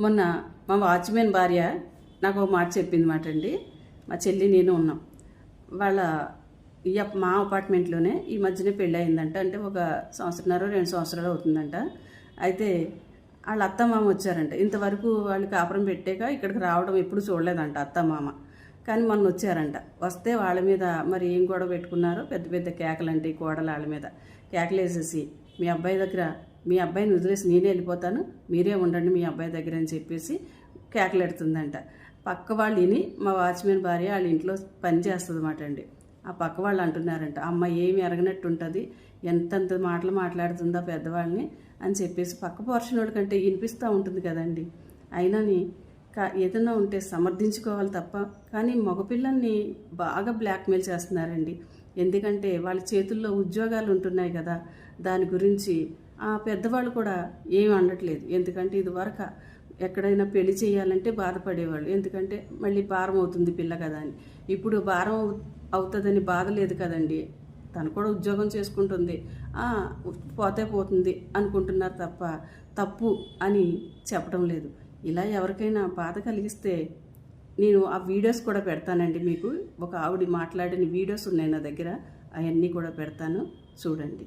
మొన్న మా వాచ్మెన్ భార్య నాకు ఒక మాట చెప్పింది మాట అండి. మా చెల్లి నేను ఉన్నాం. వాళ్ళ ఈ మా అపార్ట్మెంట్లోనే ఈ మధ్యనే పెళ్ళి అయిందంట అంటే ఒక సంవత్సరంన్నర రెండు సంవత్సరాలు అవుతుందంట. అయితే వాళ్ళ అత్త మామ వచ్చారంట. ఇంతవరకు వాళ్ళు కాపురం పెట్టాక ఇక్కడికి రావడం ఎప్పుడు చూడలేదంట అత్త మామ కానీ మొన్న వచ్చారంట. వస్తే వాళ్ళ మీద మరి ఏం గొడవ పెట్టుకున్నారో పెద్ద పెద్ద కేకలంటే కోడలు వాళ్ళ మీద. కేకలు వేసేసి మీ అబ్బాయి దగ్గర మీ అబ్బాయిని వదిలేసి నేనే వెళ్ళిపోతాను మీరే ఉండండి మీ అబ్బాయి దగ్గర అని చెప్పేసి కేకలెడుతుందంట. పక్క వాళ్ళు విని మా వాచ్మెన్ భార్య వాళ్ళ ఇంట్లో పని చేస్తుందన్నమాట అండి. ఆ పక్క వాళ్ళు అంటున్నారంట అమ్మ ఏమి ఎరగనట్టు ఉంటుంది ఎంతంత మాటలు మాట్లాడుతుందో పెద్దవాళ్ళని? అని చెప్పేసి పక్క పోర్షన్ వాళ్ళకంటే వినిపిస్తూ ఉంటుంది కదండి. అయినని కా ఏదైనా ఉంటే సమర్థించుకోవాలి తప్ప కానీ మగపిల్లల్ని బాగా బ్లాక్మెయిల్ చేస్తున్నారండి. ఎందుకంటే వాళ్ళ చేతుల్లో ఉద్యోగాలు ఉంటున్నాయి కదా దాని గురించి పెద్దవాళ్ళు కూడా ఏమి అనట్లేదు. ఎందుకంటే ఇదివరకు ఎక్కడైనా పెళ్ళి చేయాలంటే బాధపడేవాళ్ళు. ఎందుకంటే మళ్ళీ భారం అవుతుంది పిల్ల కదా అని. ఇప్పుడు భారం అవు- అవుతుందని బాధ లేదు కదండి. తను కూడా ఉద్యోగం చేసుకుంటుంది. పోతే పోతుంది అనుకుంటున్నారు తప్ప తప్పు అని చెప్పడం లేదు. ఇలా ఎవరికైనా బాధ కలిగిస్తే నేను ఆ వీడియోస్ కూడా పెడతానండి మీకు. ఒక ఆవిడ మాట్లాడిన వీడియోస్ ఉన్నాయి నా దగ్గర. అవన్నీ కూడా పెడతాను. చూడండి.